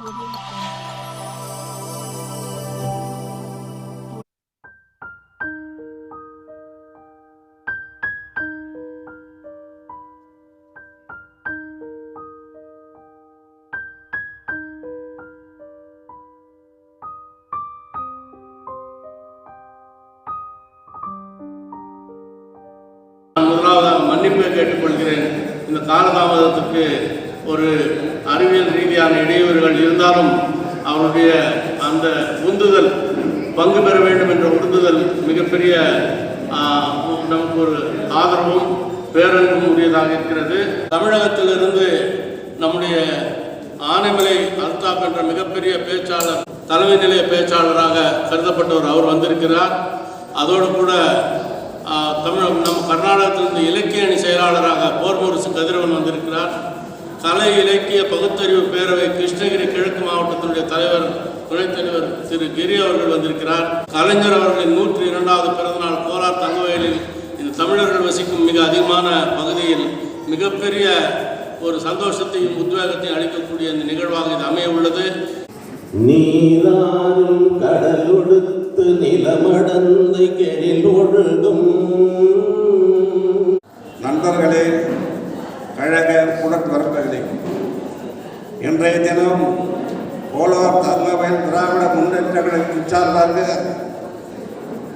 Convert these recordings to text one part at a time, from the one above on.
நான் முதலாவதாக மன்னிப்பு கேட்டுக்கொள்கிறேன். இந்த காலதாமதத்துக்கு ஒரு அறிவியல் ரீதியான இடையூறுகள் இருந்தாலும் அவருடைய அந்த உந்துதல் பங்கு பெற வேண்டும் என்ற உந்துதல் மிகப்பெரிய நமக்கு ஒரு ஆதரவும் பேரன்பும் உரியதாக இருக்கிறது. தமிழகத்திலிருந்து நம்முடைய ஆனைமலை அல்தாப் என்ற மிகப்பெரிய பேச்சாளர் தலைமை நிலைய பேச்சாளராக கருதப்பட்டவர் அவர் வந்திருக்கிறார். அதோடு கூட தமிழ் நம் கர்நாடகத்திலிருந்து இலக்கிய அணி செயலாளராக போர் கதிரவன் வந்திருக்கிறார். கலை இலக்கிய பகுத்தறிவு பேரவை கிருஷ்ணகிரி கிழக்கு மாவட்டத்தினுடைய தலைவர் துணைத் தலைவர் திரு கிரி அவர்கள் வந்திருக்கிறார். கலைஞர் அவர்களின் நூற்றி இரண்டாவது பிறந்தநாள் கோலார் தங்கவயலில் இந்த தமிழர்கள் வசிக்கும் மிக அதிகமான பகுதியில் மிகப்பெரிய ஒரு சந்தோஷத்தையும் உத்வேகத்தையும் அளிக்கக்கூடிய இந்த நிகழ்வாக இது அமைய உள்ளது. நீராறும் கடலொடுத்து நிலமடந்தை கெழில் ஒழுகும். நண்பர்களே கழக உடன்பிறப்புகளே இன்றைய தினம் கோலார் தங்கவயல் திராவிட முன்னேற்ற கழகத்தின் சார்பாக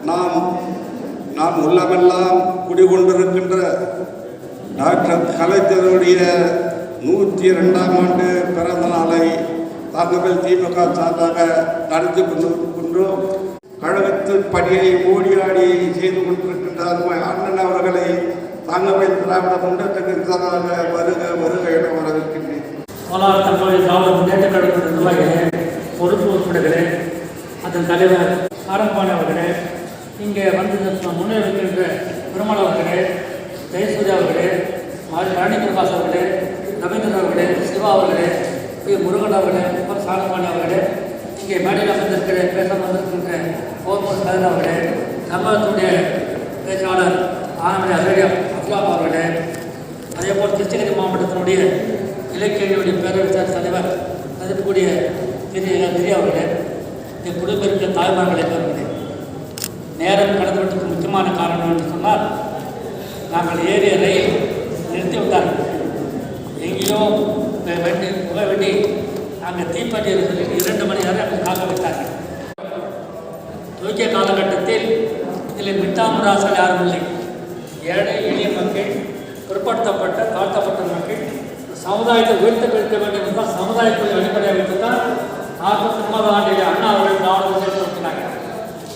நாம் நாம் உள்ளமெல்லாம் குடிகொண்டிருக்கின்ற டாக்டர் கலைஞருடைய நூற்றி இரண்டாம் ஆண்டு பிறந்த நாளை தங்கவேல் திமுக சார்பாக நடத்தி கொண்டு கொண்டோம். கழகத்தின் பணியை ஓடியாடி செய்து கொண்டிருக்கின்ற அண்ணன் அவர்களை நாங்கள் போய் திராவிட முன்னேற்றத்துக்கு சார்பாக வருக வருக என வரவேற்கின்றேன் கோலார் தங்கவேல் திராவிட முன்னேற்ற கழகத்தின் நிர்வாகிகளே பொறுப்பு உறுப்பினர்களே அதன் தலைவர் ஆரம்பாணி அவர்களே இங்கே வந்து முன்னேறுகின்ற பெருமாள் அவர்களே ஜெயசூர்யா அவர்களே மாரி ராணி பிரகாஷ் அவர்களே ரவீந்திரன் அவர்களே சிவா அவர்களே பி. முருகன் அவர்களே உப்பர் சாரம்பாணி அவர்களே இங்கே மேடையில் அமர்ந்திருக்கிற பேச வந்திருக்கின்ற ஓமர் கதிர் அவர்களே தமிழகத்துடைய பேச்சாளர் ஆனமணி அசரியா அஸ்லாம் அவர்களே அதேபோல் கிருஷ்ணகிரி மாவட்டத்தினுடைய இலக்கியங்களுடைய பேரவைச் தலைவர் மதிப்புக்குரிய திரு திரு அவர்களே இந்த குடும்பிற்கு தாய்மார்களை பெறுகிறேன். நேரம் கடந்துவிட்டதுக்கு முக்கியமான காரணம் என்று சொன்னால் நாங்கள் ஏறிய ரயில் நிறுத்தி விட்டார்கள். எங்கேயோ வெட்டி புகை வெட்டி அங்கே தீப்பற்றி இரண்டு மணி நேரம் அங்கே காக்க வைத்தார்கள் துவக்கிய காலகட்டத்தில் இதில் மிட்டாமராசல் யாரும் இல்லை. ஏழை எளிய மக்கள் பிற்படுத்தப்பட்ட தாழ்த்தப்பட்ட மக்கள் இந்த சமுதாயத்தை உயர்த்த வைக்க வேண்டும் என்றால் சமுதாயத்தை அடிப்படையாக வைத்து தான் நாற்பத்தி ஒன்பது ஆண்டில் அண்ணா அவர்கள் திராவிட முன்னேற்றம்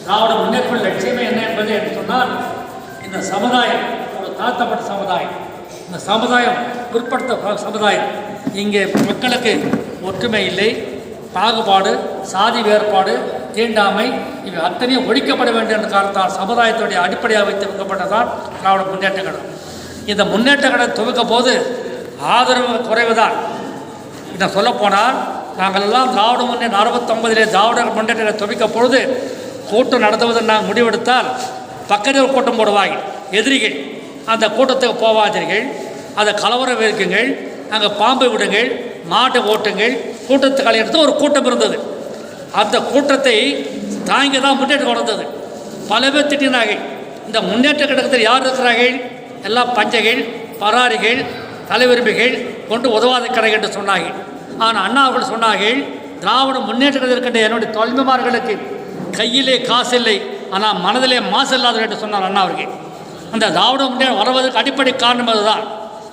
திராவிட முன்னேற்ற லட்சியமே என்ன என்பது என்று சொன்னால் இந்த சமுதாயம் ஒரு தாழ்த்தப்பட்ட சமுதாயம் இந்த சமுதாயம் பிற்படுத்த சமுதாயம் இங்கே மக்களுக்கு ஒற்றுமை இல்லை பாகுபாடு சாதி வேறுபாடு தீண்டாமை இவை அத்தனையும் ஒழிக்கப்பட வேண்டும் என்ற காரணத்தால் சமுதாயத்துடைய அடிப்படையாக வைத்து வைக்கப்பட்டதான் திராவிட முன்னேற்ற கழகம். இந்த முன்னேற்ற கழகம் துவக்க போது ஆதரவு குறைவுதான். இதை சொல்லப்போனால் நாங்கள் எல்லாம் திராவிட முன்னேற்ற அறுபத்தொன்பதிலே திராவிட முன்னேற்ற துவக்க பொழுது கூட்டம் நடத்துவதற்கு நாங்கள் முடிவெடுத்தால் பக்கத்தில் ஒரு கூட்டம் போடுவாங்க எதிரிகள். அந்த கூட்டத்துக்கு போவாதீர்கள் அதை கலவரம் இருக்குங்கள் அங்கே பாம்பு விடுங்கள் மாட்டை ஓட்டுங்கள் கூட்டத்தை எடுத்து ஒரு கூட்டம் இருந்தது. அந்த கூட்டத்தை தாங்கி தான் முன்னேற்றம் வளர்ந்தது பல பேர் திட்டினார்கள். இந்த முன்னேற்ற கழகத்தில் யார் இருக்கிறார்கள்? எல்லாம் பஞ்சைகள் பராரிகள் தலைவிரும்பிகள் கொண்டு உதவாத கடை என்று சொன்னார்கள். ஆனால் அண்ணா அவர்கள் சொன்னார்கள் திராவிட முன்னேற்ற கழகத்தில் இருக்கின்ற என்னுடைய தொழில்மார்களுக்கு கையிலே காசு இல்லை ஆனால் மனதிலே மாசு இல்லாதவர் என்று சொன்னார் அண்ணா அவர்கள். அந்த திராவிட முன்னேற்றம் வருவதற்கு அடிப்படை காரணம் அதுதான்.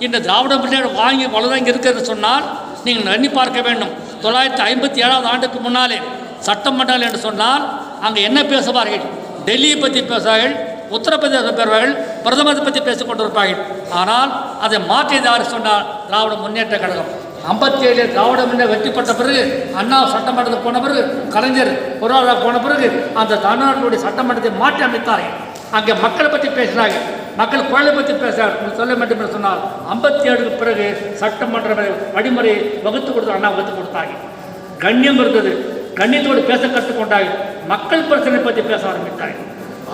இந்த திராவிட முன்னேற்றம் வாங்கி வளர்ந்து இருக்கிறது சொன்னால் நீங்கள் எண்ணி பார்க்க வேண்டும். தொள்ளாயிரத்தி ஐம்பத்தி ஏழாவது ஆண்டுக்கு முன்னாலே சட்டமன்றம் என்று சொன்னால் அங்கே என்ன பேசுவார்கள்? டெல்லியை பற்றி பேசுவார்கள் உத்தரப்பிரதேசம் பெறுவார்கள் பிரதமரை பற்றி பேசிக் கொண்டிருப்பார்கள். ஆனால் அதை மாற்றியது சொன்னால் திராவிட முன்னேற்ற கழகம். ஐம்பத்தி ஏழு திராவிட முன்னேற்ற வெற்றி பெற்ற பிறகு அண்ணா சட்டமன்றத்துக்கு போன பிறகு கலைஞர் பொருளாதார போன பிறகு அந்த தமிழ்நாட்டினுடைய சட்டமன்றத்தை மாற்றி அமைத்தார்கள். அங்கே மக்களை பற்றி பேசினாங்க மக்கள் குரலை பற்றி பேச சொல்ல வேண்டும் என்று சொன்னால் ஐம்பத்தி ஏழுக்கு பிறகு சட்டமன்ற வழிமுறையை வகுத்து கொடுத்து அண்ணா வகுத்து கொடுத்தாங்க கண்ணியம் இருந்தது. கண்ணியத்தோடு பேச கற்றுக்கொண்டாய். மக்கள் பிரச்சனை பற்றி பேச ஆரம்பித்தாய்.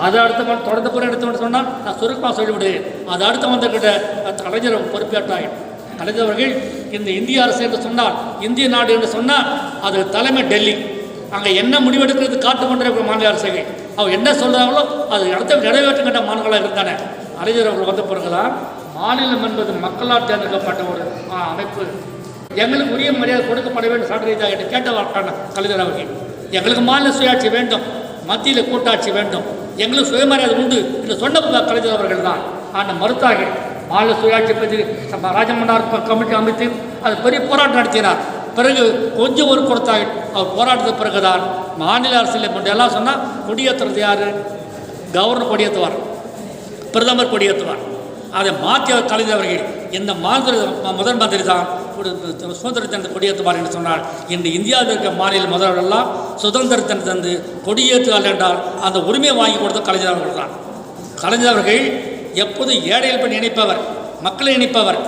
அதை அடுத்த மாதிரி தொடர்ந்து கூட எடுத்து சொன்னால் நான் சுருக்கமாக சொல்லிவிடுவேன் அது அடுத்த கிட்ட கலைஞர் பொறுப்பேற்றாய். கலைஞர் அவர்கள் இந்த இந்திய அரசு என்று சொன்னால் இந்திய நாடு என்று சொன்னால் அது தலைமை டெல்லி. அங்கே என்ன முடிவெடுக்கிறது காட்டு கொண்டிருக்கிற மாநில அரசுகள். அவர் என்ன சொல்கிறாங்களோ அது இடத்தை நிறைவேற்றுகின்ற மாநிலங்களாக இருந்தானே. கலைஞர் அவர்கள் வந்த பிறகுதான் மாநிலம் என்பது மக்களால் தேர்ந்தெடுக்கப்பட்ட ஒரு அமைப்பு. எங்களுக்கு உரிய மரியாதை கொடுக்கப்பட வேண்டும் சட்டரீதியாக என்று கேட்டவார்க்கான கலைஞர் அவர்கள். எங்களுக்கு மாநில சுயாட்சி வேண்டும் மத்தியில் கூட்டாட்சி வேண்டும். எங்களுக்கு சுயமரியாதை உண்டு என்று சொன்ன கலைஞர் அவர்கள் தான். ஆனால் மறுத்தார்கள். மாநில சுயாட்சி பற்றி ராஜமன்னார் கமிட்டி அமைத்து அது பெரிய போராட்டம் நடத்தினார். பிறகு கொஞ்சம் ஒரு கொடுத்தார்கள். அவர் போராட்டத்துக்கு பிறகுதான் மாநில அரசியல் கொண்டு எல்லாம் சொன்னால் கொடியேற்றுறது யார்? கவர்னர் கொடியேற்றுவார் பிரதமர் கொடியேற்றுவார் அதை மாற்றி அவர் அவர்கள் இந்த மாதிரி முதல் மந்திரி தான் சுதந்திர தினத்தை கொடியேற்றுவார் என்று சொன்னார் இன்று இந்தியாவில் இருக்க மாநில முதல்வரெல்லாம் சுதந்திர தினத்தை தந்து கொடியேற்றுவார்கள் என்றால் அந்த உரிமையை வாங்கி கொடுத்த கலைஞர் அவர்கள் தான். கலைஞர் அவர்கள் எப்போதும் ஏழைகள் பற்றி நினைப்பவர் மக்களை நினைப்பவர்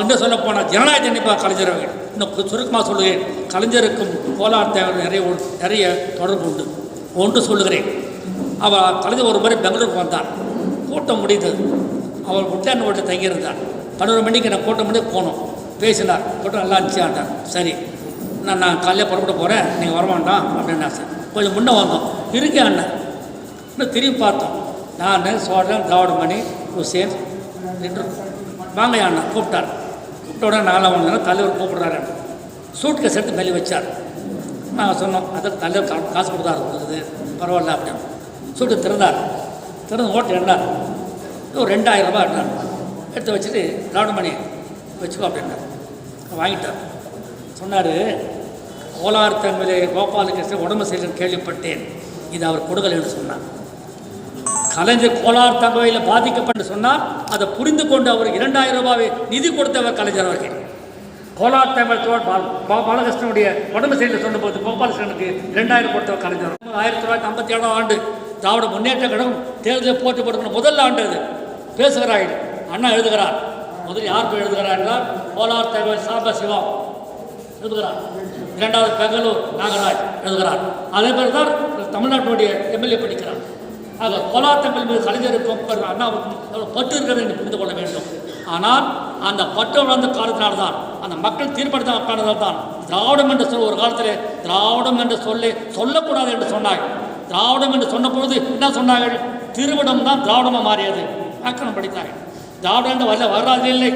என்ன சொல்ல போனால் ஜனநாயகத்தை நினைப்பவர் கலைஞர் அவர்கள். இன்னும் சுருக்கமாக சொல்லுகிறேன். கலைஞருக்கும் கோலார் தேவர் நிறைய நிறைய தொடர்பு உண்டு. ஒன்று சொல்லுகிறேன். அவர் கலைஞர் ஒரு முறை பெங்களூருக்கு வந்தார். கூட்டம் முடிந்தது. அவர் உட்டன் வீட்டு தங்கியிருந்தார். பன்னெண்டு மணிக்கு நான் கூட்டம் பண்ணி போனோம். பேசினார். கூட்டம் நல்லா இருந்துச்சாண்டார் சரி நான் நான் காலையில் புறப்பட போகிறேன் நீங்கள் வரமாட்டான் அப்படின்னா சார் கொஞ்சம் முன்னே வந்தோம். இருக்கே அண்ணன். இன்னும் திரும்பி பார்த்தோம். நான் சோழன் திராவிடமணி ஹுசேன் நின்று வாங்க அண்ணா கூப்பிட்டார். கூப்பிட்ட உடனே நாலாம் வந்தோம் தலைவர் கூப்பிடுறாரு சூட் கேஸ் எடுத்து மேலே வச்சார். நாங்கள் சொன்னோம் அதான் தலைவர் கா- காசு கொடுத்தாரு கொடுக்குது. பரவாயில்ல அப்படின்னு. சூட்டு திறந்தார். திறந்து ஓட்டு எண்ணார் ஒரு ரெண்டாயிரம் ரூபாய் எடுத்து வச்சுட்டு திராவிடமணி வச்சுக்கோ அப்படின்னார் வாங்கிட்டார் சொன்னார் கோலார் தங்கலே கோபாலகிருஷ்ணன் உடம்பு சரியில்லைன்னு கேள்விப்பட்டேன். இது அவர் கொடுக்கல் என்று சொன்னார். கலைஞர் கோலார் தங்கவையில் பாதிக்கப்பட்டு சொன்னால் அதை புரிந்து கொண்டு அவர் இரண்டாயிரம் ரூபாவை நிதி கொடுத்தவர் கலைஞர் அவர்கள். கோலார் தமிழ் பாலகிருஷ்ணனுடைய உடம்பு சரியில்லை சொன்னபோது கோபாலகிருஷ்ணனுக்கு இரண்டாயிரம் கொடுத்தவர் கலைஞர் ஆயிரத்தி தொள்ளாயிரத்தி ஐம்பத்தி ஏழாம் ஆண்டு திராவிட முன்னேற்ற கழகம் தேர்தலில் போட்டி போட்டுக்கணும் முதல் ஆண்டு அது. பேசுகிறாய் அண்ணா எழுதுகிறார். முதல் யார் போய் எழுதுகிறார் என்றால் கோலார் தகவல் சாம்ப சிவம் எழுதுகிறார். இரண்டாவது பெங்களூர் நாகராஜ் எழுதுகிறார். அதே மாதிரி தான் தமிழ்நாட்டினுடைய எம்எல்ஏ படிக்கிறார். ஆக கோலாட்டங்கள் மீது கலைஞருக்கும் பெரு- அண்ணாவுக்கும் எவ்வளவு பற்று இருக்கிறது என்று புரிந்து கொள்ள வேண்டும். ஆனால் அந்த பட்டு வளர்ந்த காலத்தினால்தான் அந்த மக்கள் தீர்ப்படுத்த காரணத்தால் தான் திராவிடம் என்று சொல் ஒரு காலத்தில் திராவிடம் என்று சொல்லி சொல்லக்கூடாது என்று சொன்னார்கள் திராவிடம் என்று சொன்னபொழுது என்ன சொன்னார்கள்? திருவிடம் தான் திராவிடமாக மாறியது. அக்கணம் படித்தார்கள். திராவிடம் வரல வராது இல்லை.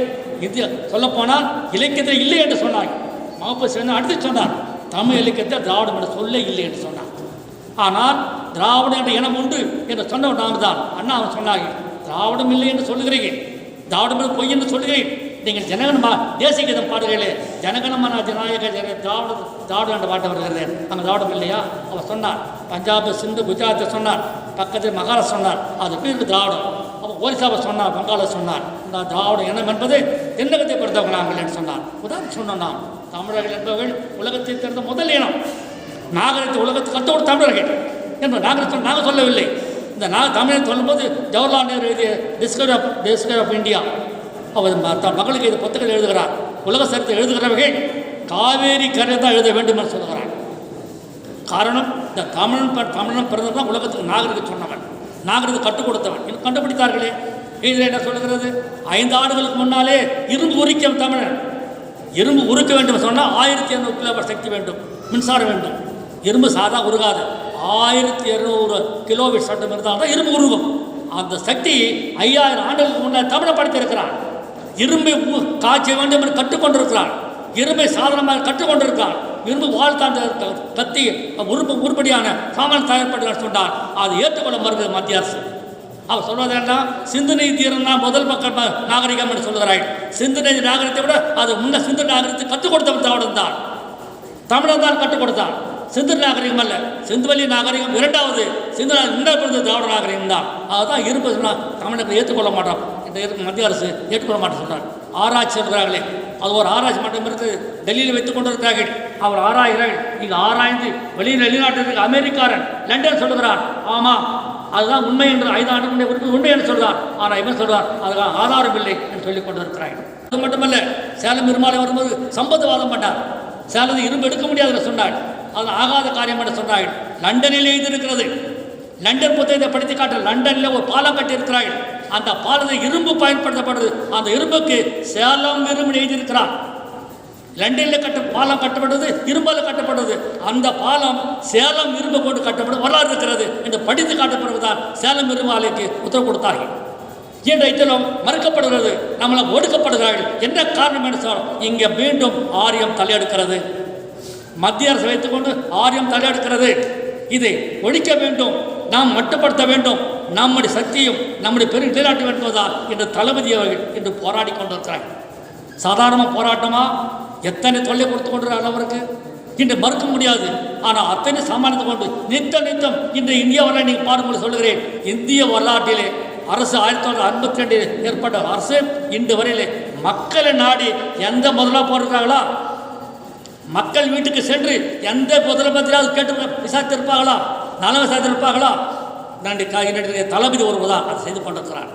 இது சொல்லப்போனால் இலக்கியத்தில் இல்லை என்று சொன்னார் மாப்பு சேர்ந்து அடுத்து சொன்னார். தமிழ் இலக்கியத்தில் திராவிடம் என்ற சொல்லே இல்லை என்று சொன்னார். ஆனால் திராவிடம் என்ற இனம் உண்டு என்று சொன்ன நாம் தான் அண்ணா அவன் சொன்னார்கள் திராவிடம் இல்லை என்று சொல்லுகிறீர்கள். திராவிடம் என்று பொய் என்று சொல்லுகிறேன் நீங்கள் ஜனகணமா தேசிய கீதம் பாடுகிறீர்களே. ஜனகணமான ஜனநாயக ஜன திராவிட திராவிடம் என்ற பாட்டு வருகிறது அங்கே திராவிடம் இல்லையா? அவர் சொன்னார். பஞ்சாப் சிந்து குஜராத்தை சொன்னார். பக்கத்தில் மகாராஷ்டிரா சொன்னார். அது எப்படி திராவிடம். அப்போ ஒரிசாவை சொன்னார் வங்காள சொன்னார். இந்த திராவிட இனம் என்பது தென்னகத்தை பொறுத்தவங்க நாங்கள் என்று சொன்னார். உதாரணம் சொன்னோம் நாம் தமிழர்கள் என்பவர்கள் உலகத்தை சேர்ந்த முதல் இனம். நாகரத்தை உலகத்தை கற்றுக் கொடுத்த தமிழர்கள். என்று நாகரத்தை நாங்கள் சொல்லவில்லை. இந்த நான் தமிழை சொல்லும்போது ஜவஹர்லால் நேரு எழுதிய discovery of discovery of India அவர் ம- தன் மகளுக்கு இது புத்தகத்தை எழுதுகிறார். உலக சரித்தை எழுதுகிறவர்கள் காவேரி கரை தான் எழுத வேண்டும் என்று சொல்கிறார் காரணம் இந்த தமிழன் ப- தமிழன் பிறந்தது தான் உலகத்துக்கு நாகரிகம் சொன்னவன். நாங்கள் கற்றுக் கொடுத்தவன். கண்டுபிடித்தார்களே. இதில் என்ன சொல்லுகிறது? ஐந்து ஆண்டுகளுக்கு முன்னாலே இரும்பு உரிக்கும் தமிழன். இரும்பு உருக்க வேண்டும் சொன்னால் ஆயிரத்தி இரநூறு கிலோவாட் சக்தி வேண்டும் மின்சாரம் வேண்டும். இரும்பு சாதா உருகாது. ஆயிரத்தி இரநூறு கிலோவாட் சட்டம் இருந்தால் தான் இரும்பு உருகும். அந்த சக்தி ஐயாயிரம் ஆண்டுகளுக்கு முன்னால் தமிழை படைத்திருக்கிறான். இரும்பை காய்ச்ச வேண்டும் என்று கற்றுக்கொண்டிருக்கிறான் இரும்பை சாதனமாக கற்றுக்கொண்டிருக்கான் இரும்பு வாழ்த்தாண்ட கத்தி உருப்பு உருப்படியான சாமான் தயார்படுகிறார் சொன்னார். அதை ஏற்றுக்கொள்ள மறுக்கிறது மத்திய அரசு. அவர் சொல்வது என்ன சிந்தனை தீரன்னா முதல் மக்கள் நாகரிகம் என்று சொல்கிறாய் சிந்தனை நாகரிகத்தை விட அது முன்ன சிந்து நாகரிகத்தை கற்றுக் கொடுத்தவன் திராவிடம் தான். தமிழன் தான் கற்றுக் கொடுத்தான். சிந்து நாகரிகம் அல்ல சிந்துவெளி நாகரிகம் இரண்டாவது. சிந்து நா- திராவிட நாகரிகம் தான். அதுதான் இருப்பு சொன்னா தமிழர்கள் ஏற்றுக்கொள்ள மாட்டோம். இந்த மத்திய அரசு ஏற்றுக்கொள்ள மாட்டோம் சொல்கிறார் ஆராய்ச்சி சொல்கிறார்களே அது ஒரு ஆராய்ச்சி மன்றம் இருந்து டெல்லியில் வைத்துக் கொண்டிருக்கிறார்கள் அவர் ஆராய்கிறார்கள் இங்கு ஆராய்ந்து வெளி வெளிநாட்டிற்கு அமெரிக்காரன் லண்டன் சொல்கிறார். ஆமாம் அதுதான் உண்மை என்று ஐந்து ஆண்டு முன்னே உண்மை என்று சொல்கிறார். ஆனால் இவன் சொல்கிறார் அதுதான் ஆதாரம் இல்லை என்று சொல்லிக் கொண்டிருக்கிறார்கள் அது மட்டுமல்ல சேலம் பெருமாளை வரும்போது சம்பந்தவாதம் பண்ணார். சேலத்தை இரும்பு எடுக்க முடியாது என்று சொன்னார். அது ஆகாத காரியம் என்று சொன்னார்கள் லண்டனில் எழுதியிருக்கிறது லண்டன் புத்தகத்தை படித்து காட்ட லண்டனில் ஒரு பாலம் கட்டியிருக்கிறார்கள். அந்த பாலத்தில் இரும்பு பயன்படுத்தப்படுது. அந்த இரும்புக்கு சேலம் இரும்பு எழுதியிருக்கிறார். லண்டனில் கட்ட பாலம் கட்டப்பட்டது இரும்பால் கட்டப்பட்டது. அந்த பாலம் சேலம் இரும்பு கொண்டு கட்டப்படும் வரலாறு இருக்கிறது என்று படித்து காட்டப்படுவதால் சேலம் இரும்பு ஆலைக்கு உத்தரவு கொடுத்தார்கள். என்ற இதிலும் மறுக்கப்படுகிறது நம்மளை ஒடுக்கப்படுகிறார்கள். என்ன காரணம் என்று சொன்னால் இங்கே மீண்டும் ஆரியம் தலையெடுக்கிறது. மத்திய அரசு வைத்துக்கொண்டு ஆரியம் தலையெடுக்கிறது. இதை ஒழிக்க வேண்டும் நாம் மட்டுப்படுத்த வேண்டும். நம்முடைய சக்தியும் நம்முடைய பெரும் நிலைநாட்ட வேண்டுவதால் என்று தளபதி அவர்கள் இன்று போராடி கொண்டிருக்கிறார்கள் சாதாரண போராட்டமா? எத்தனை தொல்லை கொடுத்து கொண்டு அளவிற்கு இன்று மறுக்க முடியாது. ஆனால் அத்தனை சமாளித்து கொண்டு நித்தம் நித்தம் இன்று இந்திய வரலாறு நீங்கள் பாருங்கள் சொல்கிறேன் இந்திய வரலாற்றிலே அரசு ஆயிரத்தி தொள்ளாயிரத்தி ஐம்பத்தி ரெண்டில் ஏற்பட்ட அரசு இன்று வரையிலே மக்களை நாடி எந்த முதலாக போடுறாங்களா மக்கள் வீட்டுக்கு சென்று எந்த முதலமைச்சராவது கேட்டு விசாரித்திருப்பார்களா நல விசாரித்திருப்பார்களா நன்றி கா- தளபதி ஒருவதான் அதை செய்து கொண்டிருக்கிறார்.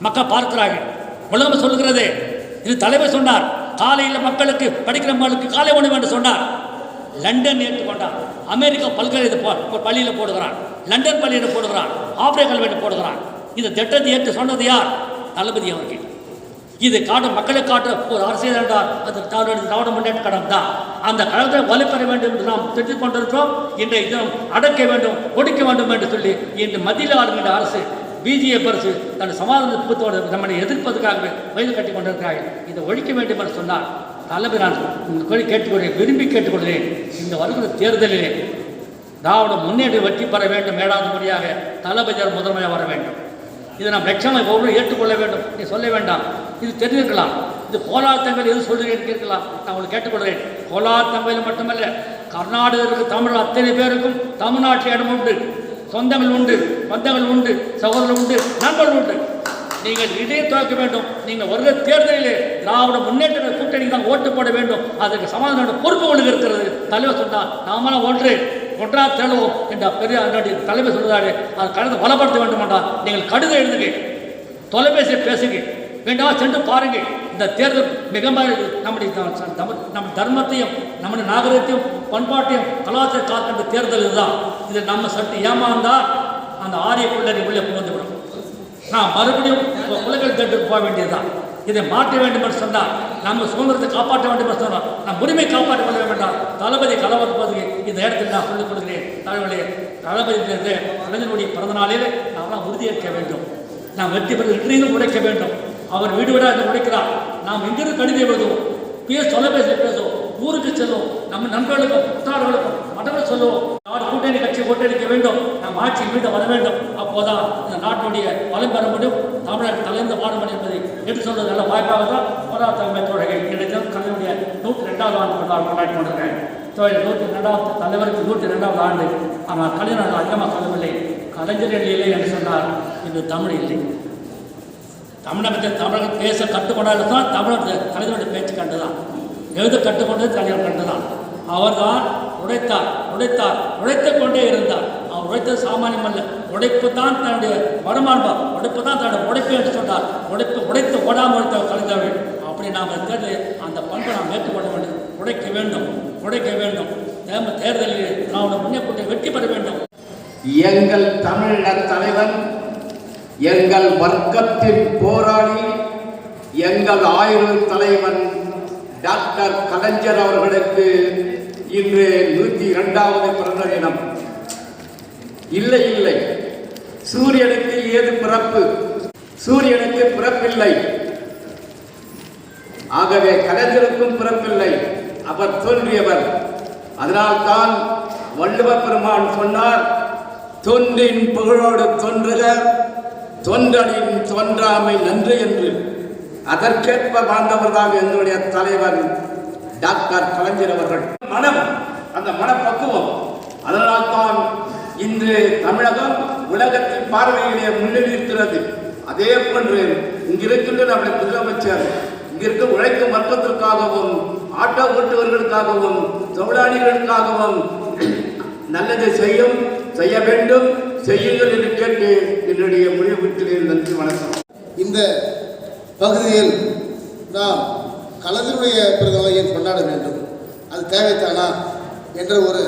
மக்கள் பார்க்கிறார்கள். உலகம் சொல்லுகிறதே இது தலைவர் சொன்னார் காலையில் மக்களுக்கு படிக்கிற மக்களுக்கு காலை உணவு என்று சொன்னார். லண்டன் ஏற்றுக்கொண்டார் அமெரிக்கா பல்கலை போ பள்ளியில் போடுகிறான் லண்டன் பள்ளியில் போடுகிறான் ஆப்பிரிக்கல் வேண்டு போடுகிறான் இந்த திட்டத்தை ஏற்று சொன்னது யார்? தளபதி அவர்கள். இது காட்ட மக்களை காட்ட ஒரு அரசியல் என்றால் அது திராவிட திராவிட முன்னேற்ற கழகம் தான். அந்த கழகத்தை வலுப்பெற வேண்டும் என்று நாம் தெரிந்து கொண்டிருக்கிறோம். இன்றைய தினம் அடக்க வேண்டும் ஒடுக்க வேண்டும் என்று சொல்லி இன்று மத்தியில் ஆளுகின்ற அரசு பிஜேபி அரசு தன் சமாதானத்தோடு நம்மை எதிர்ப்பதற்காகவே வயது கட்டி கொண்டிருக்கிறார்கள். இதை ஒழிக்க வேண்டும் என்று சொன்னால் தலைமை நான் உங்களுக்கு கேட்டுக்கொள்கிறேன் விரும்பி கேட்டுக்கொள்கிறேன். இந்த வருகிற தேர்தலிலே திராவிட முன்னேற்ற வெற்றி பெற வேண்டும் ஏழாவது முறையாக தளபதியார் முதன்மையாக வர வேண்டும். இதை நாம் லட்சமாக ஒவ்வொரு ஏற்றுக்கொள்ள வேண்டும். நீ சொல்ல வேண்டாம். இது தெரிஞ்சிருக்கலாம் இது கோலார் தங்கள் எது சொல்கிறேன் கேட்கலாம். நான் உங்களுக்கு கேட்டுக்கொள்கிறேன் கோலார் தங்கையில் மட்டுமல்ல கர்நாடகருக்கு தமிழ் அத்தனை பேருக்கும் தமிழ்நாட்டில் இடம் உண்டு. சொந்தங்கள் உண்டு பந்தங்கள் உண்டு சகோதரர்கள் உண்டு நண்பர்கள் உண்டு. நீங்கள் இதை துவக்க வேண்டும். நீங்கள் வருகிற தேர்தலிலே திராவிட முன்னேற்ற கூட்டணி தான் ஓட்டு போட வேண்டும். அதற்கு சமாதான பொறுப்பு ஒழுங்கு இருக்கிறது. தலைவர் சொன்னார் நாமெல்லாம் ஒன்று ஒன்றா தேடுவோம் என்ற பெரிய அதனுடைய தலைவர் சொல்கிறாரு அது கடந்து பலப்படுத்த வேண்டும் என்றால் நீங்கள் கடிதம் எழுதுங்க. தொலைபேசியை பேசுங்க. வேண்டாம் சென்று பாருங்கள். இந்த தேர்தல் மிக நம்முடைய நம்ம நம் தர்மத்தையும் நம்முடைய நாகரிகத்தையும் பண்பாட்டையும் கலாச்சார காக்கின்ற தேர்தல் இதுதான். இது நம்ம சற்று ஏமாந்தால் அந்த ஆரிய பிள்ளை உள்ளே புகுந்துவிடும் நான் மறுபடியும் உலகில் தேட்டருக்கு போக வேண்டியதுதான். இதை மாற்ற வேண்டும் என்று சொன்னால் நம்ம சுதந்திரத்தை காப்பாற்ற வேண்டும் என்று சொன்னால் நம் உரிமை காப்பாற்ற கொள்ள வேண்டாம் தளபதி கலவரப்பதுக்கு இந்த இடத்தில் நான் சொல்லிக் கொடுக்கிறேன் தலைவர்களே தளபதி கலைஞனுடைய பிறந்த நாளில் நாம் உறுதியேற்க வேண்டும். நாம் வெற்றி பெற இன்றையும் உழைக்க வேண்டும். அவர் வீடு வீடாக உழைக்கிறார் நாம் எங்கிருந்து கடிதம் எழுதுவோம். பேச தொலைபேசி பேசுவோம். ஊருக்கு செல்வோம். நம்ம நண்பர்களுக்கும் உற்றார்களுக்கும் மற்றவர்கள் சொல்லுவோம். நாடு கூட்டணி கட்சி ஓட்டளிக்க வேண்டும். நம் ஆட்சி மீண்டும் வர வேண்டும். அப்போதான் இந்த நாட்டுடைய வளம் பெற முடியும். தமிழர் தலைந்த பாடுபடும் என்பதை எடுத்து சொல்வது நல்ல வாய்ப்பாக தான் போராட்ட அமைச்சர்கள் கிடைத்தது கலைஞருடைய நூற்றி ரெண்டாவது ஆண்டு கொண்டாட கொண்டாடி கொண்டிருக்கேன் நூற்றி ரெண்டாவது தலைவருக்கு நூற்றி ரெண்டாவது ஆண்டு. ஆனால் கலைஞர் அதிகமாக சொல்லவில்லை. கலைஞர்கள் இல்லை என்று சொன்னார். இது தமிழ் இல்லை. தமிழகத்தை தமிழக பேச கற்றுக்கொண்டாலும் தான் தமிழக தலைவருடைய பேச்சு கண்டுதான். எழுத கற்றுக்கொண்டது கலைஞர் கண்டுதான். அவர்தான் உழைத்தார் உழைத்தார் உழைத்து கொண்டே இருந்தார். அவர் உழைத்தது சாமானியம் அல்ல உழைப்பு தான் தன்னுடைய வருமானம் உழைப்பு தான் தன்னுடைய உழைப்பு என்று சொன்னார். உழைப்பு உழைத்து ஓடாமல் உழைத்த கலைஞர்கள். அப்படி நாம் தேர்தல் அந்த பண்பை நாம் ஏற்றுக்கொள்ள வேண்டும். உழைக்க வேண்டும் உழைக்க வேண்டும். தேர்தலில் தேர்தலில் முன்னே கொண்டு வெற்றி பெற வேண்டும். எங்கள் தமிழக தலைவன் எங்கள் வர்க்கத்தின் போராளி எங்கள் ஆயுள் தலைவன் டாக்டர் கலைஞர் அவர்களுக்கு இன்று நூற்றி இரண்டாவது பிறந்த தினம். இல்லை இல்லை. சூரியனுக்கு ஏது பிறப்பு? சூரியனுக்கு பிறப்பில்லை. ஆகவே கலைஞருக்கும் பிறப்பில்லை. அவர் தோன்றியவர். அதனால்தான் வள்ளுவ பெருமான் சொன்னார் தொன்றின் புகழோடு தோன்றுக தோன்றலின் தோன்றாமை நன்று என்று அதற்கேற்ப வாழ்ந்தவர்தான் எங்களுடைய தலைவர் டாக்டர் கலைஞர் அவர்கள். மனம் அந்த மனப்பக்குவம். அதனால்தான் இன்று தமிழகம் உலகத்தின் பார்வையிலே முன்னேறியிருக்கிறது அதே போன்று இங்கிருக்கின்ற நம்முடைய முதலமைச்சர். இங்கிருக்க உழைக்கும் வர்க்கத்திற்காகவும் ஆட்டோ ஓட்டுவர்களுக்காகவும் தொழிலாளிகளுக்காகவும் நல்லதை செய்யும் செய்ய வேண்டும். செய்யுங்கள் என்று கேட்டு என்னுடைய முடிவுற்றில் நன்றி வணக்கம். இந்த பகுதியில் நாம் கலைஞருடைய பிறந்தநாளை ஏன் கொண்டாட வேண்டும்? அது தேவைத்தானா என்ற ஒரு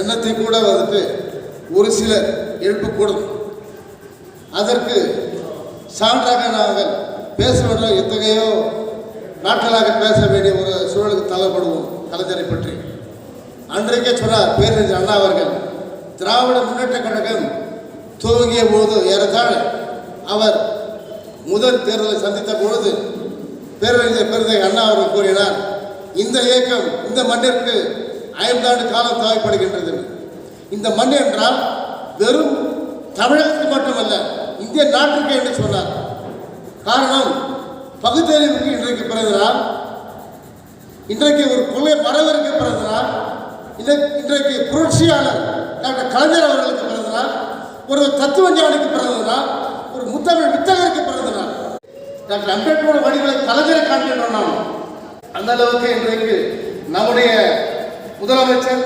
எண்ணத்தை கூட வந்துட்டு ஒரு சிலர் எழுப்பக்கூடும் அதற்கு சான்றாக நாங்கள் பேச வேண்டும் எத்தகையோ நாட்களாக பேச வேண்டிய ஒரு சூழலுக்கு தள்ளப்படுவோம் கலைஞரை பற்றி. அன்றைக்கே சொன்னார் பேரறிஞர் அண்ணா அவர்கள் திராவிட முன்னேற்ற கழகம் துவங்கிய பொழுது ஏறத்தாழ அவர் முதல் தேர்தலை சந்தித்த பொழுது பேரறிஞர் பெருந்தை அண்ணா அவர்கள் கூறினார் இந்த இயக்கம் இந்த மண்ணிற்கு ஐந்தாண்டு காலம் தேவைப்படுகின்றது இந்த மண் என்றால் வெறும் தமிழகத்துக்கு மட்டுமல்ல இந்திய நாட்டிற்கு என்று சொன்னார். காரணம் பகுத்தறிவுக்கு இன்றைக்கு பிறந்த நாள் இன்றைக்கு ஒரு கொள்ளை மரவருக்கு பிறந்த நாள் இன்றைக்கு இன்றைக்கு புரட்சியாளர் டாக்டர் கலைஞர் அவர்களுக்கு பிறந்த நாள் ஒரு தத்துவ ஞானிக்கு பிறந்த நாள் ஒரு முத்தமிழ் வித்தகருக்கு பிறந்த நாள் டாக்டர் அம்பேத்கரோட வழிகளை கலைஞரை காட்டினோம் நாம். அந்த அளவுக்கு இன்றைக்கு நம்முடைய முதலமைச்சர்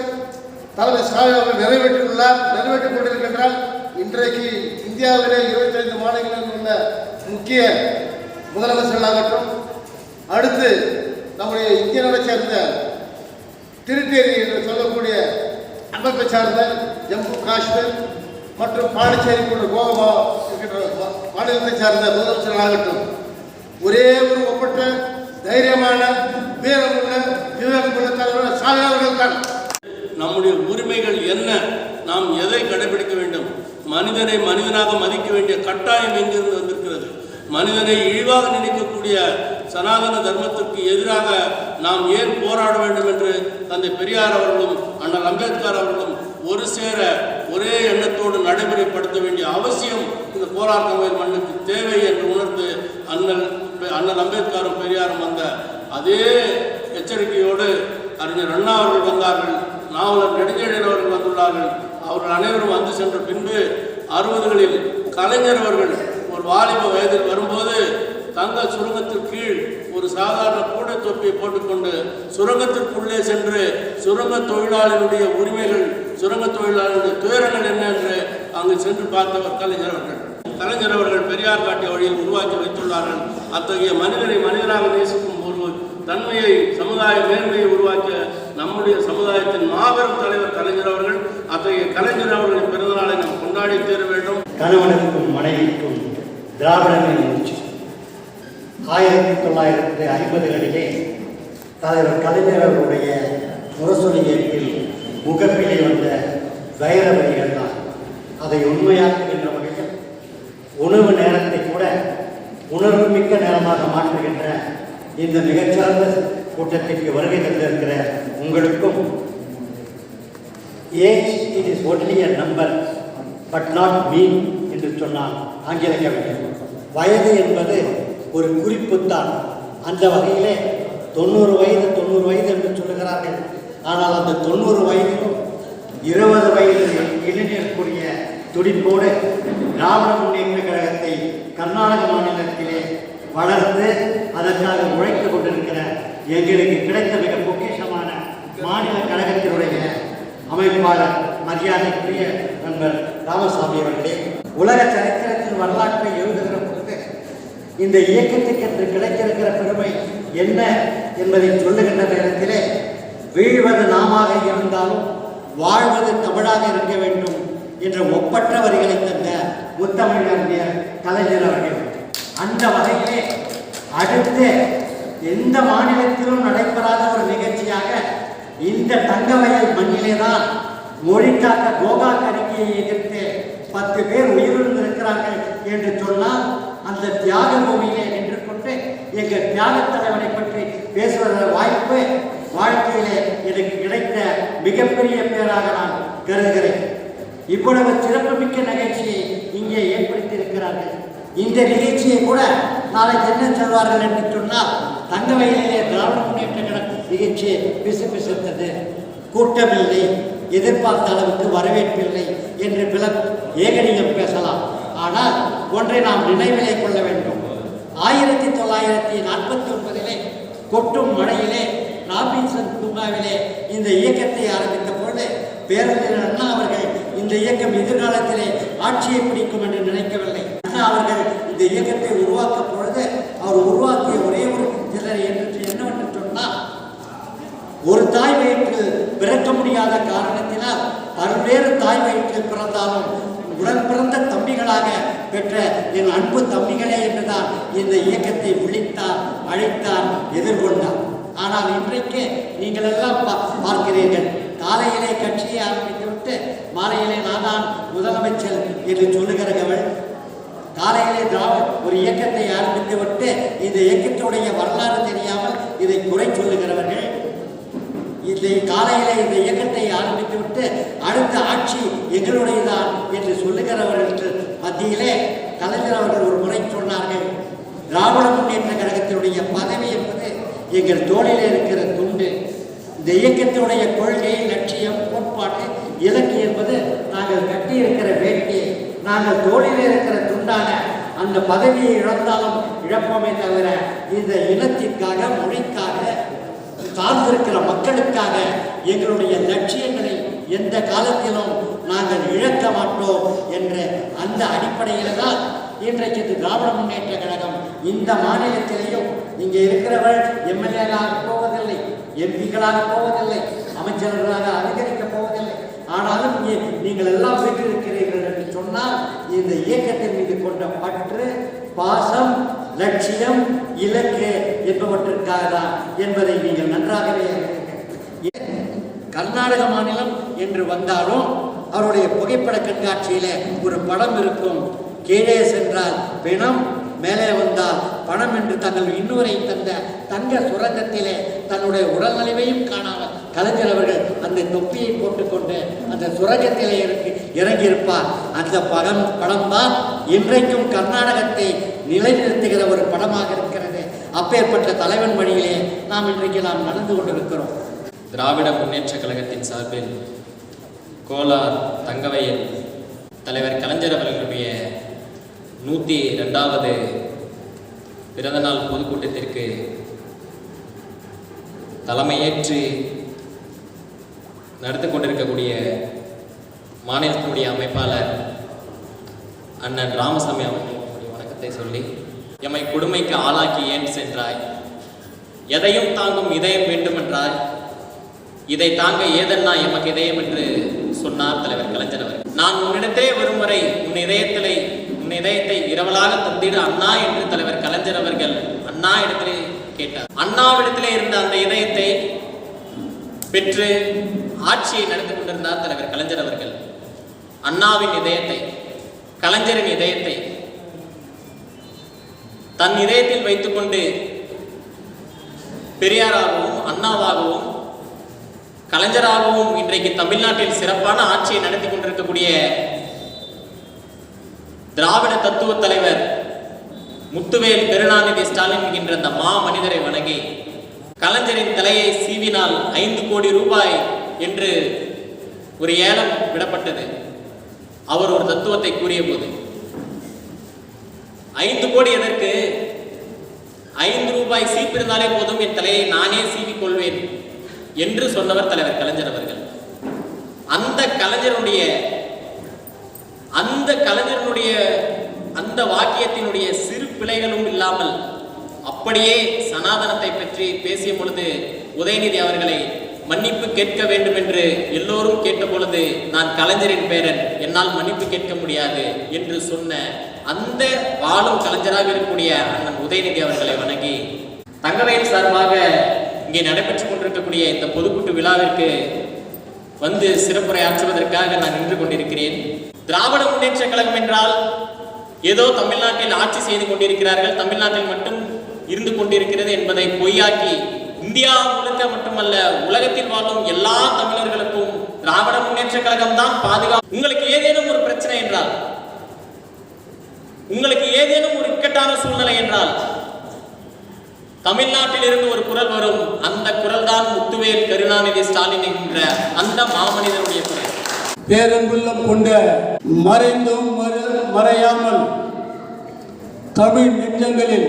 தலைமை ஸ்டாலின் அவர்கள் நிறைவேற்றியுள்ளார் நிறைவேற்றிக் கொண்டிருக்கின்றால் இன்றைக்கு இந்தியாவிலே இருபத்தைந்து மாநிலங்களில் உள்ள முக்கிய முதலமைச்சர்களாகட்டும் அடுத்து நம்முடைய இந்திய நாடை சேர்ந்த திருத்தேரி என்று சொல்லக்கூடிய அமைப்பை சார்ந்த ஜம்மு காஷ்மீர் மற்றும் பாண்டிச்சேரி போன்ற கோவா இருக்கின்ற மாநிலத்தை சார்ந்த முதலமைச்சர்களாகட்டும் ஒரே ஒரு ஒப்பற்ற தைரியமான வீரமுள்ள விவேகமுள்ள தலைவர் சாலையாளர்கள் தான் நம்முடைய உரிமைகள் என்ன? நாம் எதை கடைபிடிக்க வேண்டும்? மனிதனை மனிதனாக மதிக்க வேண்டிய கட்டாயம் எங்கிருந்து வந்திருக்கிறது? மனிதனை இழிவாக நினைக்கக்கூடிய சனாதன தர்மத்திற்கு எதிராக நாம் ஏன் போராட வேண்டும் என்று தந்தை பெரியார் அவர்களும் அண்ணல் அம்பேத்கர் அவர்களும் ஒரு சேர ஒரே எண்ணத்தோடு நடைமுறைப்படுத்த வேண்டிய அவசியம் இந்த போராட்டங்கள் மண்ணுக்கு தேவை என்று உணர்ந்து அண்ணல் அண்ணல் அம்பேத்கரும் பெரியாரும் வந்த அதே எச்சரிக்கையோடு அறிஞர் அண்ணா அவர்கள் வந்தார்கள். நாவலர் நெடுஞ்செழியன் அவர்கள் வந்துள்ளார்கள். அவர்கள் அனைவரும் வந்து சென்ற பின்பு அறுபதுகளில் கலைஞர் அவர்கள் ஒரு வாலிப வயதில் வரும்போது தங்க சுருங்கத்தின் கீழ் ஒரு சாதாரண கூடை தொப்பியை போட்டுக்கொண்டு சுரங்கத்திற்குள்ளே சென்று சுரங்க தொழிலாளருடைய உரிமைகள் சுரங்க தொழிலாளருடைய துயரங்கள் என்ன என்று அங்கு சென்று பார்த்தவர் கலைஞர் அவர்கள். கலைஞர் அவர்கள் பெரியார் காட்டிய வழியில் உருவாக்கி வைத்துள்ளார்கள். அத்தகைய மனிதனை மனிதனாக நேசிக்கும் ஒரு தன்மையை சமுதாய மேன்மையை உருவாக்கிய நம்முடைய சமுதாயத்தின் மாபெரும் தலைவர் கலைஞர் அவர்கள் அத்தகைய கலைஞர் அவர்களின் பிறந்தநாளை நாம் கொண்டாடி தீர வேண்டும். கணவனுக்கும் மனைவிக்கும் திராவிடங்களின் உச்சி ஆயிரத்தி தொள்ளாயிரத்தி ஐம்பதுகளிலே தலைவர் கலைஞர் அவருடைய முரசொலி முகப்பிலே வந்த வைர வரிகள் தான் அதை உண்மையாக்குகின்ற வகையில் உணவு நேரத்தை கூட உணர்வு மிக்க நேரமாக மாற்றுகின்ற இந்த மிகச்சிறந்த கூட்டத்திற்கு வருகை தந்திருக்கிற உங்களுக்கும் age it is only a number but not mean என்று சொன்னான் ஆங்கில கவிஞர் வயது என்பது ஒரு குறிப்புத்தான். அந்த வகையிலே தொண்ணூறு வயது தொண்ணூறு வயது என்று சொல்லுகிறார்கள். ஆனால் அந்த தொண்ணூறு வயதிலும் இருபது வயது இளைஞருக்குரிய துடிப்போடு திராவிட முன்னேற்ற கழகத்தை கர்நாடக மாநிலத்திலே வளர்த்து அதற்காக உழைத்து கொண்டிருக்கிற எங்களுக்கு கிடைத்த மிக பொக்கிஷமான மாநில கழகத்தினுடைய அமைப்பாளர் மரியாதைக்குரிய நண்பர் ராமசாமி அவர்களே உலக சரித்திரத்தின் வரலாற்றை எழுதுகிற இந்த இந்த என்று கிடைத்திருக்கிற பெருமை என்ன என்பதை சொல்லுகின்ற நேரத்திலே வீழ்வது நாமாக இருந்தாலும் வாழ்வது தமிழாக இருக்க வேண்டும் என்ற ஒப்பற்ற வரிகளை தந்த முத்தமிழறிஞர் கலைஞர் அவர்கள். அந்த வகையிலே அடுத்து எந்த மாநிலத்திலும் நடைபெறாத ஒரு நிகழ்ச்சியாக இந்த தங்கவயல் மண்ணிலே தான் மொழிக்காக்க கோகா அறிக்கையை எதிர்த்து பத்து பேர் உயிரிழந்திருக்கிறார்கள் என்று சொன்னால் அந்த தியாக பூமியிலே நின்று கொண்டு எங்கள் தியாக தலைவனை பற்றி பேசுவத வாய்ப்பு வாழ்க்கையிலே எனக்கு கிடைத்த மிகப்பெரிய பேராக நான் கருதுகிறேன். இவ்வளவு சிறப்புமிக்க நிகழ்ச்சியை இங்கே ஏற்படுத்தியிருக்கிறார்கள். இந்த நிகழ்ச்சியை கூட நாளைக்கு என்ன சொல்வார்கள் என்று சொன்னால் தங்கவயலிலே திராவிட முன்னேற்ற கழக நிகழ்ச்சியை பிசு பிசுத்தது. கூட்டமில்லை எதிர்பார்த்த அளவுக்கு வரவேற்பில்லை என்று பில ஏகனியம் பேசலாம். ஆனால் ஒன்றை நாம் நினைவிலே கொள்ள வேண்டும். ஆயிரத்தி தொள்ளாயிரத்தி நாற்பத்தி ஒன்பதிலே கொட்டும் மழையிலே ராபின்சன் பூங்காவிலே இந்த இயக்கத்தை ஆரம்பித்த பொழுது பேரறிஞர் அண்ணா அவர்கள் இந்த இயக்கம் எதிர்காலத்திலே ஆட்சியை பிடிக்கும் என்று நினைக்கவில்லை. அண்ணா அவர்கள் இந்த இயக்கத்தை உருவாக்க பொழுது அவர் உருவாக்கிய ஒரே ஒரு சிலர் என்று என்னவென்று சொன்னால் ஒரு தாய் வயிற்று பிறக்க முடியாத காரணத்தினால் பல்வேறு தாய் வயிற்று பிறந்தாலும் உடன் பிறந்த தம்பிகளாக பெற்ற என் அன்பு தம்பிகளே என்றுதான் இந்த இயக்கத்தை விழித்தார் அழைத்தார் எதிர்கொண்டார். ஆனால் இன்றைக்கு நீங்கள் எல்லாம் பா- பார்க்கிறீர்கள். காலையிலே கட்சியை ஆரம்பித்துவிட்டு மாலையிலே நான் தான் முதலமைச்சர் என்று சொல்லுகிறவர்கள் காலையிலே திராவிட ஒரு இயக்கத்தை ஆரம்பித்து விட்டு இந்த இயக்கத்துடைய வரலாறு தெரியாமல் இதை குறை சொல்லுகிறவர்கள். இந்த காலையில் இந்த இயக்கத்தை ஆரம்பித்து விட்டு அடுத்த ஆட்சி எங்களுடையதான் என்று சொல்லுகிறவர்களுக்கு மத்தியிலே கலைஞர் அவர்கள் ஒரு முறை சொன்னார்கள். திராவிட முன்னேற்ற கழகத்தினுடைய பதவி என்பது எங்கள் தோளில் இருக்கிற துண்டு. இந்த இயக்கத்தினுடைய கொள்கை லட்சியம் கோட்பாடு இலக்கு என்பது நாங்கள் கட்டியிருக்கிற வேட்டி நாங்கள் தோளில் இருக்கிற துண்டான அந்த பதவியை இழந்தாலும் இழப்போமே தவிர இந்த இனத்திற்காக மொழிக்காக சார்ந்திருக்கிற மக்களுக்காக எங்களுடைய லட்சியங்களை எந்த காலத்திலும் நாங்கள் இழக்க மாட்டோம் என்ற அந்த அடிப்படையில் தான் இன்றைக்கு இந்த திராவிட முன்னேற்ற கழகம் இந்த மாநிலத்திலேயும் இங்கே இருக்கிறவர் எம்எல்ஏகளாக போவதில்லை எம்பிக்களாக போவதில்லை அமைச்சர்களாக அதிகரிக்கப் போவதில்லை. ஆனாலும் இங்கே நீங்கள் எல்லாம் பெற்றிருக்கிறீர்கள் என்று சொன்னால் இந்த இயக்கத்தின் மீது கொண்ட பற்று பாசம் லட்சியம் இலக்கு என்பவற்றிற்காக தான் என்பதை நீங்கள் நன்றாகவே கர்நாடக மாநிலம் என்று வந்தாலும் அவருடைய புகைப்பட கண்காட்சியில ஒரு படம் இருக்கும். கீழே சென்றால் பிணம் மேலே வந்தால் பணம் என்று தங்கள் இன்னுவரை தந்த தங்க சுரங்கத்திலே தன்னுடைய உடல்நலிவையும் காணாமல் கலைஞர் அவர்கள் அந்த தொப்பியை போட்டுக்கொண்டு அந்த சுரங்கத்திலே இறங்கி இறங்கியிருப்பார். அந்த படம் படம் தான் இன்றைக்கும் கர்நாடகத்தை நிலைநிறுத்துகிற ஒரு படமாக இருக்கிறது அப்பேற்பட்ட தலைவன் வழியிலே நாம் இன்றைக்கு நாம் நடந்து கொண்டிருக்கிறோம். திராவிட முன்னேற்ற கழகத்தின் சார்பில் கோலார் தங்கவையில் தலைவர் கலைஞர் அவர்களுடைய நூற்றி ரெண்டாவது பிறந்தநாள் பொதுக்கூட்டத்திற்கு தலைமையேற்று நடத்தி கொண்டிருக்கக்கூடிய மாநிலத்தினுடைய அமைப்பாளர் அண்ணன் ராமசாமி அவர்களுடைய வணக்கத்தை சொல்லி எம்மை கொடுமைக்கு ஆளாக்கி ஏன் சென்றாய்? எதையும் தாங்கும் இதயம் வேண்டுமென்றாய் இதை தாங்க ஏதென்னா எமக்கு இதயம் என்று சொன்னார் தலைவர் கலைஞர் அவர் நான் உன்னிடத்தே வரும் வரை உன் இதயத்திலே உன் இதயத்தை இரவலாக தந்திடு அண்ணா என்று தலைவர் கலைஞர் அவர்கள் அண்ணா இடத்திலே கேட்டார். அண்ணாவிடத்திலே இருந்த அந்த இதயத்தை பெற்று ஆட்சியை நடத்தி கொண்டிருந்தார் தலைவர் கலைஞர் அவர்கள். அண்ணாவின் இதயத்தை கலைஞரின் இதயத்தை தன் இதயத்தில் வைத்துக்கொண்டு பெரியாராகவும் அண்ணாவாகவும் கலைஞராகவும் இன்றைக்கு தமிழ்நாட்டில் சிறப்பான ஆட்சியை நடத்தி கொண்டிருக்கக்கூடிய திராவிட தத்துவ தலைவர் முத்துவேல் கருணாநிதி ஸ்டாலின் என்கின்ற அந்த மா மனிதரை வணங்கி கலைஞரின் தலையை சீவினால் ஐந்து கோடி ரூபாய் என்று ஒரு ஏலம் விடப்பட்டது. அவர் ஒரு தத்துவத்தை கூறிய போது ஐந்து கோடி எதற்கு ஐந்து ரூபாய் சீப்பிருந்தாலே போதும் என் தலையை நானே சீவிக் கொள்வேன் என்று சொன்னவர் தலைவர் கலைஞர் அவர்கள். அந்த கலைஞருடைய அந்த கலைஞருடைய அந்த வாக்கியத்தினுடைய சிறு பிழைகளும் இல்லாமல் அப்படியே சனாதனத்தை பற்றி பேசிய பொழுது உதயநிதி அவர்களை மன்னிப்பு கேட்க வேண்டும் என்று எல்லோரும் கேட்ட பொழுது நான் கலைஞரின் பேரன் என்னால் மன்னிப்பு கேட்க முடியாது என்று சொன்ன அந்த வாழும் கலைஞராக இருக்கக்கூடிய அண்ணன் உதயநிதி அவர்களை வணங்கி தங்கவேல் சார்பாக இங்கே நடைபெற்றுக் கொண்டிருக்கக்கூடிய இந்த பொதுக்கூட்டு விழாவிற்கு வந்து சிறப்புரையாற்றுவதற்காக நான் நின்று கொண்டிருக்கிறேன். திராவிட முன்னேற்ற கழகம் என்றால் ஏதோ தமிழ்நாட்டில் ஆட்சி செய்து கொண்டிருக்கிறார்கள் தமிழ்நாட்டில் மட்டும் இருந்து கொண்டிருக்கிறது என்பதை பொய்யாக்கி இந்தியா முழுக்க மட்டுமல்ல உலகத்தில் வாழும் எல்லா தமிழர்களுக்கும் திராவிட முன்னேற்ற கழகம் தான் பாதுகாப்பு. உங்களுக்கு ஏதேனும் ஒரு பிரச்சனை என்றால் உங்களுக்கு ஏதேனும் ஒரு இக்கட்டான சூழ்நிலை என்றால் தமிழ்நாட்டில் இருந்து ஒரு குரல் வரும். அந்த குரல் தான் முத்துவேல் கருணாநிதி ஸ்டாலின் என்கின்ற அந்த மாமனிதனுடைய குரல். பேரன்புள்ளம் கொண்ட மறைந்தும் மறையாமல் தமிழ் நெஞ்சங்களில்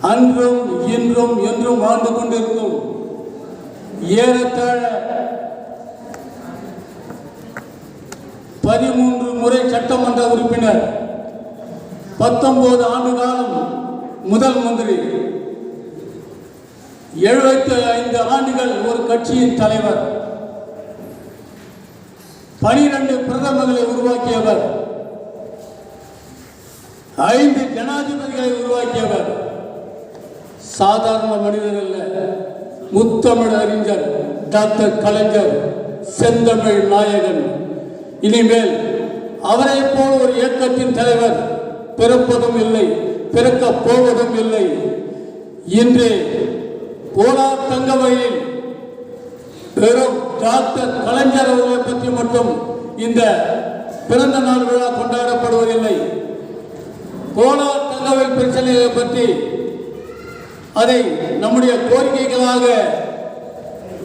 அன்றும் இன்றும் என்றும் வாழ்ந்து கொண்டிருக்கும் ஏறத்தாழ பதிமூன்று முறை சட்டமன்ற உறுப்பினர் பத்தொன்பது ஆண்டு காலம் முதல் மந்திரி எழுபத்தி ஐந்து ஆண்டுகள் ஒரு கட்சியின் தலைவர் பனிரெண்டு பிரதமர்களை உருவாக்கியவர் ஐந்து ஜனாதிபதிகளை உருவாக்கியவர். சாதாரண மனிதர் அல்ல முத்தமிழ் அறிஞர் டாக்டர் கலைஞர் செந்தமிழ் நாயகன். இனிமேல் அவரை போல் ஒரு இயக்கத்தின் தலைவர் பிறப்பதும் இல்லை பிறக்கப் போவதும் இல்லை. இன்று போலா தங்கவையில் வெறும் டாக்டர் கலைஞர் அவர்களை பற்றி மட்டும் இந்த பிறந்த நாள் விழா கொண்டாடப்படுவதில்லை. கோலார் தங்கவை பிரச்சனைகளை பற்றி அதை நம்முடைய கோரிக்கைகளாக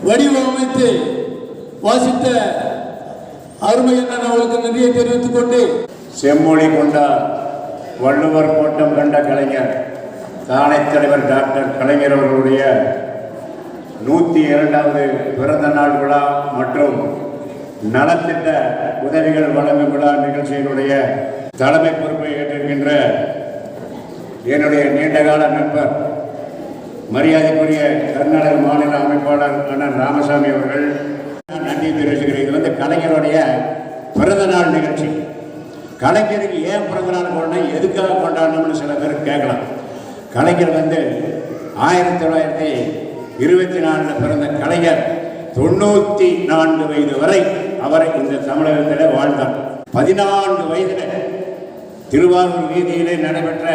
வடிவமைத்து வாசித்த அருமை என்ன அவர்களுக்கு நன்றியை தெரிவித்துக் கொண்டு செம்மொழி கொண்டார் வள்ளுவர் கோட்டம் கண்ட கலைஞர் தானை தலைவர் டாக்டர் கலைஞர் அவர்களுடைய நூற்றி இரண்டாவது பிறந்த நாள் விழா மற்றும் நலத்திட்ட உதவிகள் வழங்கும் விழா நிகழ்ச்சியினுடைய தலைமை பொறுப்பை ஏற்றிருக்கின்ற என்னுடைய நீண்டகால நண்பர் மரியாதைக்குரிய கர்நாடக மாநில அமைப்பாளர் அண்ணன் ராமசாமி அவர்கள் நான் நன்றி தெரிவிச்சுக்கிறேன். இது வந்து கலைஞருடைய பிறந்த நாள் நிகழ்ச்சி. கலைஞருக்கு ஏன் பிறந்த நாள் கொண்டோம் எதுக்காக கொண்டாடணும்னு சில பேர் கேட்கலாம். கலைஞர் வந்து ஆயிரத்தி தொள்ளாயிரத்தி இருபத்தி நாலில் பிறந்த கலைஞர். தொண்ணூற்றி நான்கு வயது வரை அவர் இந்த தமிழகத்தில் வாழ்ந்தார். பதினான்கு வயதில் திருவாரூர் வீதியிலே நடைபெற்ற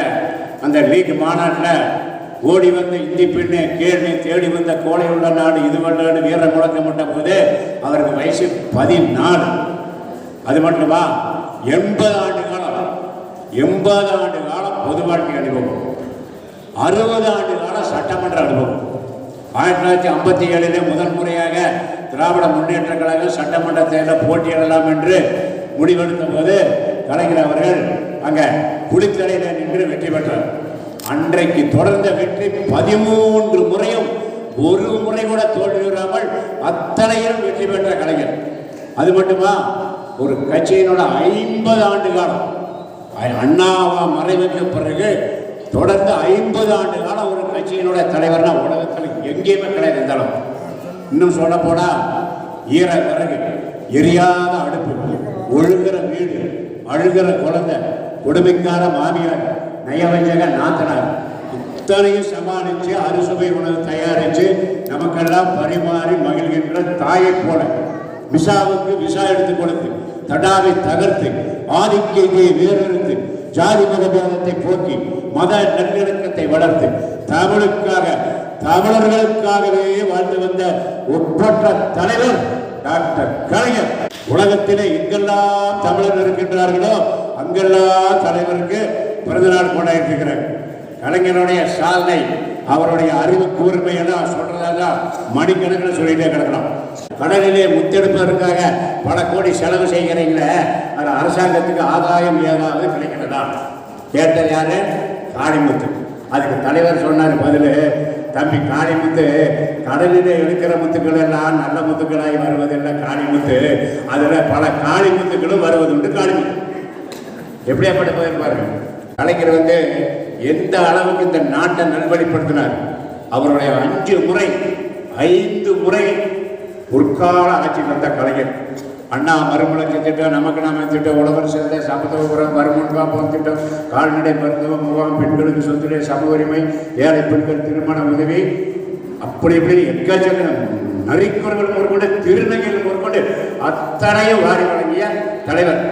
அந்த லீக் மாநாட்டில் ஓடி வந்த இந்தி பெண்ணு கேள்வி தேடி வந்த கோழையுள்ள உள்ள நாடு இது நாடு வீர முழக்கமிட்ட போது அவருக்கு வயசு பதினாலு. அது மட்டுமா? எண்பது ஆண்டு காலம். எண்பது ஆண்டு காலம் பொது வாழ்க்கை அனுபவம். அறுபது ஆண்டு காலம் சட்டமன்ற அனுபவம். ஆயிரத்தி தொள்ளாயிரத்தி ஐம்பத்தி ஏழிலே முதல் முறையாக திராவிட முன்னேற்ற கழகம் சட்டமன்ற தேர்தலில் போட்டியிடலாம் என்று முடிவெடுத்த போது கலைஞர் அவர்கள் அங்கே குளித்தலையில் நின்று வெற்றி பெற்றார். அன்றைக்கு தொடர்ந்த வெற்றி பதிமூன்று முறையும் ஒரு முறை கூட தோல்வியுறாமல் அத்தனையும் வெற்றி பெற்ற கலைஞர். அது மட்டுமா? ஒரு கட்சியினோட ஐம்பது ஆண்டு காலம். அண்ணாவா மறைவுக்கு பிறகு தொடர்ந்து ஐம்பது ஆண்டு காலம் ஒரு கட்சியினுடைய தலைவர்னா உலகத்தில் எங்கேயுமே கிடையாது இந்த இன்னும் சொல்ல போனா ஈர விறகு எரியாத அடுப்பு ஒழுகிற வீடு அழுகிற குழந்தை கொடுமைக்கார மாமியார் நயவஞ்சக நாத்தனார். இத்தனையும் சமாளித்து அறுசுவை உணவு தயாரித்து நமக்கெல்லாம் பரிமாறி மகிழ்கின்ற தாயை போல. விசாவுக்கு விசா எடுத்து கொடுத்து தடாவை தகர்த்து ஆதிக்கத்தை வேறெடுத்து ஜாதி மத பேதத்தை போக்கி மத நல்லிணக்கத்தை வளர்த்து தமிழுக்காக தமிழர்களுக்காகவே வாழ்ந்து வந்த ஒப்பற்ற தலைவர் டாக்டர் கலைஞர். உலகத்திலே எங்கெல்லாம் தமிழர் இருக்கின்றார்களோ அங்கெல்லாம் தலைவருக்கு பிறந்தநாள் கொண்டாடிட்டு இருக்கிறார் கலைஞருடைய சாதனை அவருடைய அறிவு கூர்மையெல்லாம் சொல்றதா மணிக்கணக்கில் சொல்லிட்டே கிடக்கலாம் கடலிலே முத்தெடுப்பதற்காக பல கோடி செலவு செய்கிறீங்களே அது அரசாங்கத்துக்கு ஆதாயம் ஏதாவது கிடைக்கிறதா? கேட்டது யாரு? காளிமுத்து. அதுக்கு தலைவர் சொன்னார் பதில் தம்பி காளிமுத்து கடலில் இருக்கிற முத்துக்கள் எல்லாம் நல்ல முத்துக்களாய் வருவதில்லை காளிமுத்து. அதில் பல காளிமுத்துக்களும் வருவதுண்டு காளிமுத்து. எப்படியாப்பட்ட பதில் கலைஞர் வந்து எந்த அளவுக்கு இந்த நாட்டை நல்வழிப்படுத்தினார்? அவருடைய அஞ்சு முறை ஐந்து முறை பொற்கால ஆட்சி வந்த கலைஞர். அண்ணா மறுமலர்ச்சி திட்டம் நமக்கு நாம திட்டம் உழவர் சேர்ந்த சமத்துவபுரம் வருமுன் காப்போம் திட்டம் கால்நடை மருத்துவம் முகாம் பெண்களுக்கு சொத்துடைய சம உரிமை ஏழை பெண்கள் திருமண உதவி. அப்படி இப்படி எக்கச்சக்க நரிக்குறவர்கள் முதற்கொண்டு திருநங்கைகள் முதற்கொண்டு அத்தனையும் வாரி வழங்கிய தலைவர்.